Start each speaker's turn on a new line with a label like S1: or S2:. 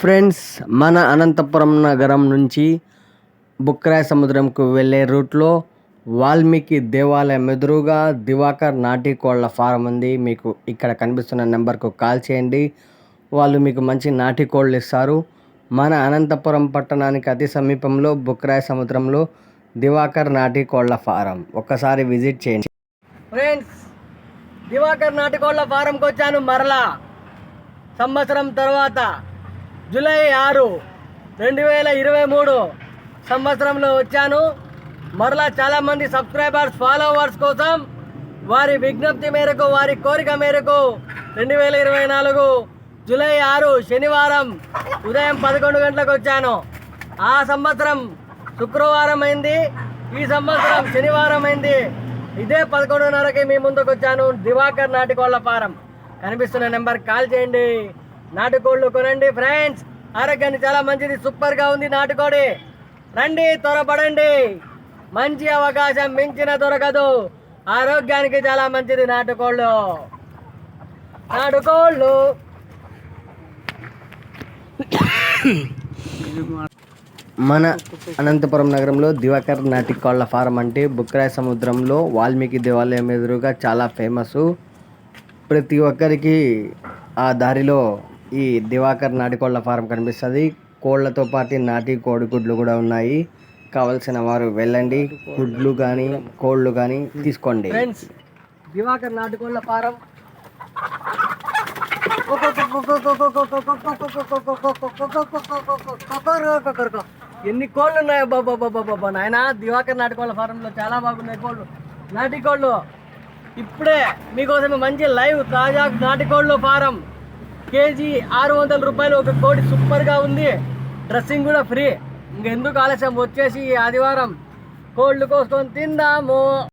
S1: Friends మన అనంతపురం నగరం నుంచి బుక్రాయ సముద్రంకు వెళ్ళే రూట్లో వాల్మీకి దేవాలయం ఎదురుగా దివాకర్ నాటి కోళ్ళ ఫారం ఉంది. మీకు ఇక్కడ కనిపిస్తున్న నెంబర్కు కాల్ చేయండి. వాళ్ళు మీకు మంచి నాటి కోళ్ళు ఇస్తారు. మన అనంతపురం పట్టణానికి అతి సమీపంలో బుక్రాయ సముద్రంలో దివాకర్ నాటి కోళ్ళ ఫారం. ఒక్కసారి విజిట్ చేయండి. ఫ్రెండ్స్ దివాకర్ నాటికోళ్ళ ఫారంకి వచ్చాను మరలా. సంవత్సరం తర్వాత జూలై ఆరు రెండు వేల ఇరవై మూడు సంవత్సరంలో వచ్చాను. మరలా చాలామంది సబ్స్క్రైబర్స్ ఫాలోవర్స్ కోసం వారి విజ్ఞప్తి మేరకు వారి కోరిక మేరకు రెండు వేల ఇరవై నాలుగు జూలై ఆరు శనివారం ఉదయం పదకొండు గంటలకు వచ్చాను. ఆ సంవత్సరం శుక్రవారం అయింది. ఈ సంవత్సరం శనివారం అయింది. ఇదే పదకొండున్నరకి మీ ముందుకు వచ్చాను. దివాకర్ నాటికోళ్ళ ఫారం. కనిపిస్తున్న నెంబర్ కాల్ చేయండి. నాటుకోళ్ళు కొనండి ఫ్రెండ్స్ ఆరోగ్యానికి చాలా మంచిది సూపర్గా ఉంది నాటుకోడి. రండి త్వరపడండి. మంచి అవకాశం మించిన దొరకదు. ఆరోగ్యానికి చాలా మంచిది నాటుకోళ్ళు. నాటుకోళ్ళు. మన అనంతపురం నగరంలో దివాకర్ నాటి ఫారం అంటే బుక్రాయ సముద్రంలో వాల్మీకి దేవాలయం ఎదురుగా చాలా ఫేమస్ ప్రతి ఒక్కరికి ఆ దారిలో ఈ దివాకర్ నాటి కోళ్ళ ఫారం కనిపిస్తుంది. కోళ్ళతో పాటు నాటి కోడిగుడ్లు కూడా ఉన్నాయి. కావలసిన వారు వెళ్ళండి. గుడ్లు కానీ కోళ్ళు కానీ తీసుకోండి. ఫ్రెండ్స్ దివాకర్ నాటుకోళ్ళ ఫారం. ఎన్ని కోళ్ళు ఉన్నాయో బాబా బాబా బాబా నాయన. దివాకర్ నాటుకోళ్ళ ఫారంలో చాలా బాగున్నాయి కోళ్ళు నాటికోళ్ళు ఇప్పుడే మీకోసం మంచి లైవ్ తాజా నాటికోళ్ళు ఫారం. కేజీ ఆరు వందల రూపాయలు ఒక కోడి సూపర్గా ఉంది. డ్రెస్సింగ్ కూడా ఫ్రీ. ఇంకెందుకు ఆలస్యం? వచ్చేసి ఆదివారం కోళ్ళు కోసుకొని తిందాము.